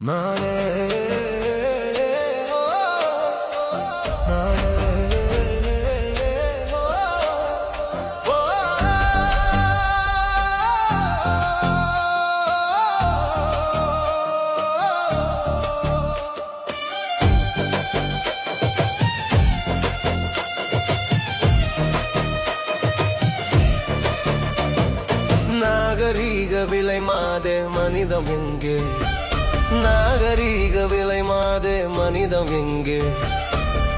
நானே. நாகரீக விலை மாதே மனிதம் எங்கே? நாகரீக விலை மாதே மனிதம் எங்கே?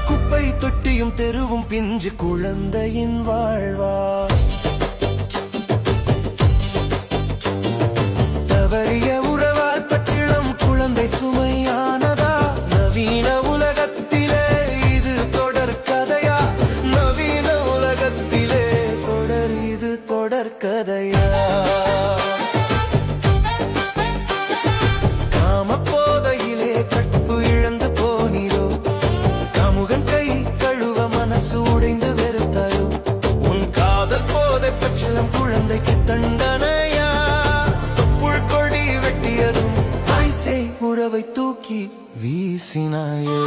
குப்பை தொட்டியும் தெருவும் பிஞ்சு குழந்தையின் வாழ்வா? குழந்தைக்கு தண்டனையா? தொப்புள் கொடி வெட்டியதும் உறவை தூக்கி வீசினாயே.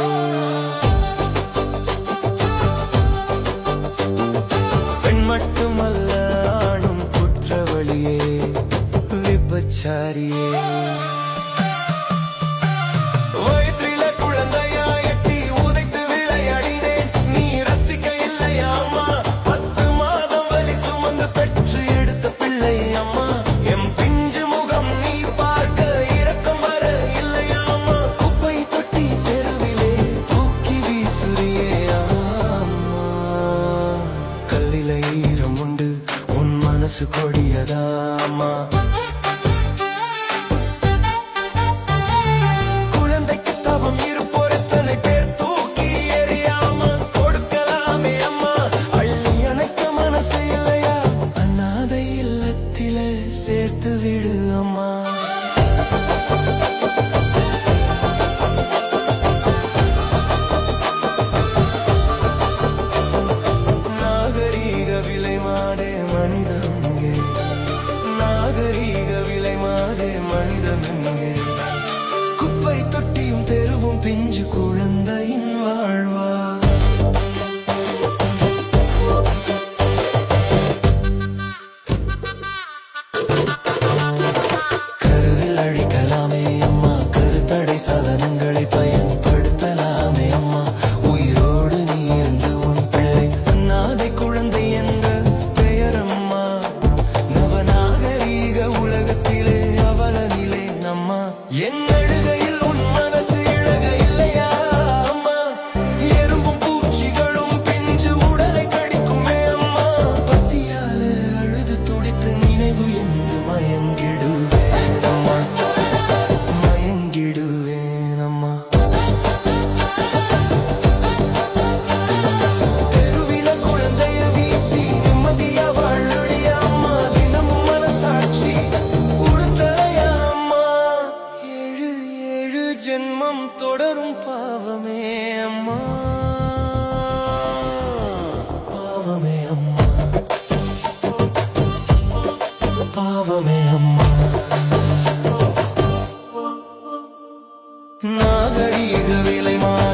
Ah. I play. தொடரும் பாவமே அம்மா. பாவமே அம்மா. பாவமே மா